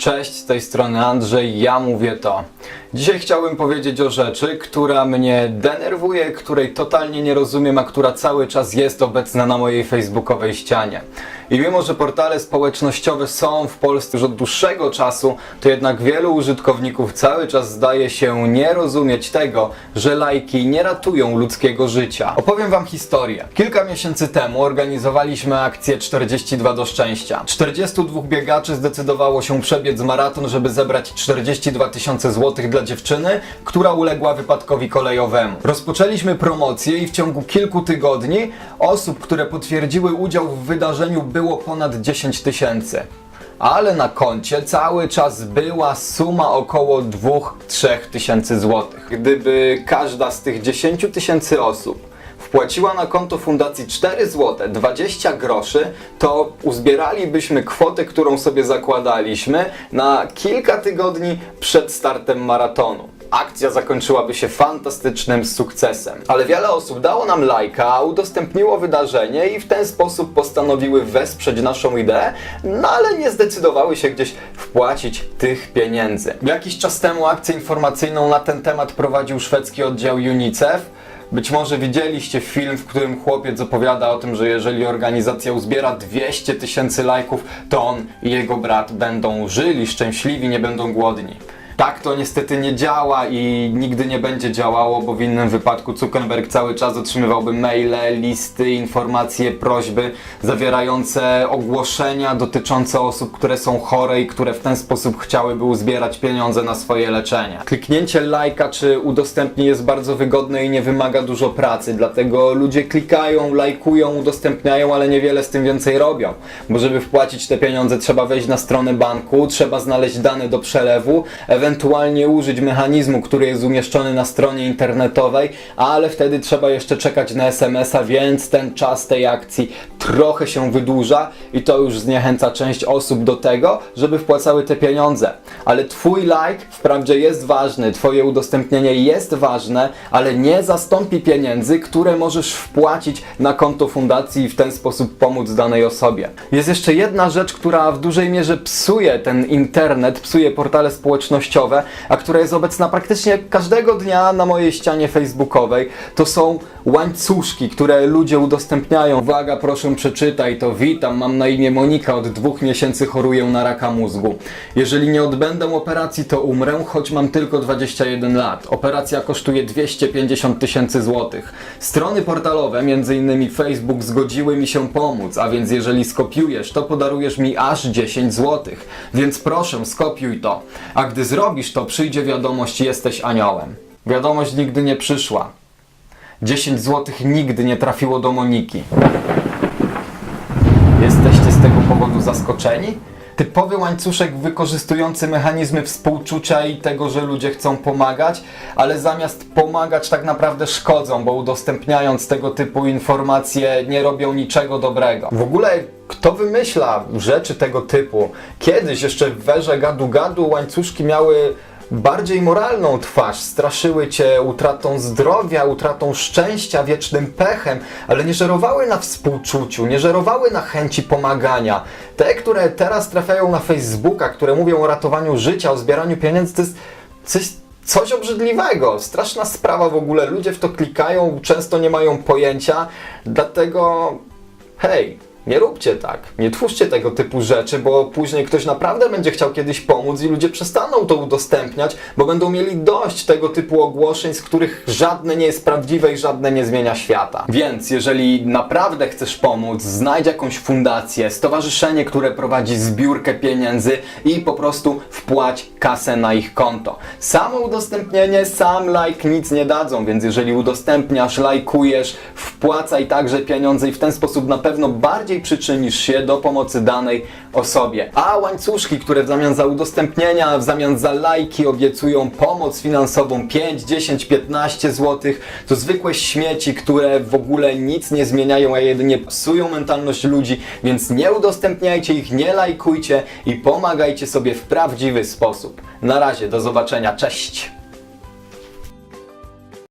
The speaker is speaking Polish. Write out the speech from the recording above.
Cześć, z tej strony Andrzej, ja mówię to. Dzisiaj chciałbym powiedzieć o rzeczy, która mnie denerwuje, której totalnie nie rozumiem, a która cały czas jest obecna na mojej facebookowej ścianie. I mimo, że portale społecznościowe są w Polsce już od dłuższego czasu, to jednak wielu użytkowników cały czas zdaje się nie rozumieć tego, że lajki nie ratują ludzkiego życia. Opowiem Wam historię. Kilka miesięcy temu organizowaliśmy akcję 42 do szczęścia. 42 biegaczy zdecydowało się przebiec maraton, żeby zebrać 42 tysiące złotych dla dziewczyny, która uległa wypadkowi kolejowemu. Rozpoczęliśmy promocję i w ciągu kilku tygodni osób, które potwierdziły udział w wydarzeniu było ponad 10 tysięcy. Ale na koncie cały czas była suma około 2-3 tysięcy złotych. Gdyby każda z tych 10 tysięcy osób wpłaciła na konto fundacji 4 zł 20 groszy, to uzbieralibyśmy kwotę, którą sobie zakładaliśmy na kilka tygodni przed startem maratonu. Akcja zakończyłaby się fantastycznym sukcesem. Ale wiele osób dało nam lajka, udostępniło wydarzenie i w ten sposób postanowiły wesprzeć naszą ideę, no ale nie zdecydowały się gdzieś wpłacić tych pieniędzy. Jakiś czas temu akcję informacyjną na ten temat prowadził szwedzki oddział UNICEF. Być może widzieliście film, w którym chłopiec opowiada o tym, że jeżeli organizacja uzbiera 200 tysięcy lajków, to on i jego brat będą żyli szczęśliwi, nie będą głodni. Tak to niestety nie działa i nigdy nie będzie działało, bo w innym wypadku Zuckerberg cały czas otrzymywałby maile, listy, informacje, prośby zawierające ogłoszenia dotyczące osób, które są chore i które w ten sposób chciałyby uzbierać pieniądze na swoje leczenie. Kliknięcie lajka czy udostępnij jest bardzo wygodne i nie wymaga dużo pracy, dlatego ludzie klikają, lajkują, udostępniają, ale niewiele z tym więcej robią. Bo żeby wpłacić te pieniądze trzeba wejść na stronę banku, trzeba znaleźć dane do przelewu, ewentualnie użyć mechanizmu, który jest umieszczony na stronie internetowej, ale wtedy trzeba jeszcze czekać na SMS-a, więc ten czas tej akcji trochę się wydłuża i to już zniechęca część osób do tego, żeby wpłacały te pieniądze. Ale Twój like wprawdzie jest ważny, Twoje udostępnienie jest ważne, ale nie zastąpi pieniędzy, które możesz wpłacić na konto fundacji i w ten sposób pomóc danej osobie. Jest jeszcze jedna rzecz, która w dużej mierze psuje ten internet, psuje portale społecznościowe, a która jest obecna praktycznie każdego dnia na mojej ścianie facebookowej. To są łańcuszki, które ludzie udostępniają. Uwaga, proszę przeczytaj to. Witam, mam na imię Monika, od dwóch miesięcy choruję na raka mózgu. Jeżeli nie odbędę operacji, to umrę, choć mam tylko 21 lat. Operacja kosztuje 250 tysięcy złotych. Strony portalowe, m.in. Facebook, zgodziły mi się pomóc, a więc jeżeli skopiujesz, to podarujesz mi aż 10 złotych. Więc proszę, skopiuj to. A gdy zrobisz to, przyjdzie wiadomość, jesteś aniołem. Wiadomość nigdy nie przyszła. 10 złotych nigdy nie trafiło do Moniki. Jesteście z tego powodu zaskoczeni? Typowy łańcuszek wykorzystujący mechanizmy współczucia i tego, że ludzie chcą pomagać, ale zamiast pomagać tak naprawdę szkodzą, bo udostępniając tego typu informacje nie robią niczego dobrego. W ogóle kto wymyśla rzeczy tego typu? Kiedyś jeszcze w werze gadu-gadu łańcuszki miały bardziej moralną twarz. Straszyły cię utratą zdrowia, utratą szczęścia, wiecznym pechem, ale nie żerowały na współczuciu, nie żerowały na chęci pomagania. Te, które teraz trafiają na Facebooka, które mówią o ratowaniu życia, o zbieraniu pieniędzy, to jest coś, coś obrzydliwego. Straszna sprawa w ogóle. Ludzie w to klikają, często nie mają pojęcia, dlatego hej, nie róbcie tak, nie twórzcie tego typu rzeczy, bo później ktoś naprawdę będzie chciał kiedyś pomóc i ludzie przestaną to udostępniać, bo będą mieli dość tego typu ogłoszeń, z których żadne nie jest prawdziwe i żadne nie zmienia świata. Więc jeżeli naprawdę chcesz pomóc, znajdź jakąś fundację, stowarzyszenie, które prowadzi zbiórkę pieniędzy i po prostu wpłać kasę na ich konto. Samo udostępnienie, sam like nic nie dadzą, więc jeżeli udostępniasz, lajkujesz, wpłacaj także pieniądze i w ten sposób na pewno bardziej przyczynisz się do pomocy danej osobie. A łańcuszki, które w zamian za udostępnienia, w zamian za lajki obiecują pomoc finansową 5, 10, 15 zł, to zwykłe śmieci, które w ogóle nic nie zmieniają, a jedynie psują mentalność ludzi, więc nie udostępniajcie ich, nie lajkujcie i pomagajcie sobie w prawdziwy sposób. Na razie, do zobaczenia, cześć!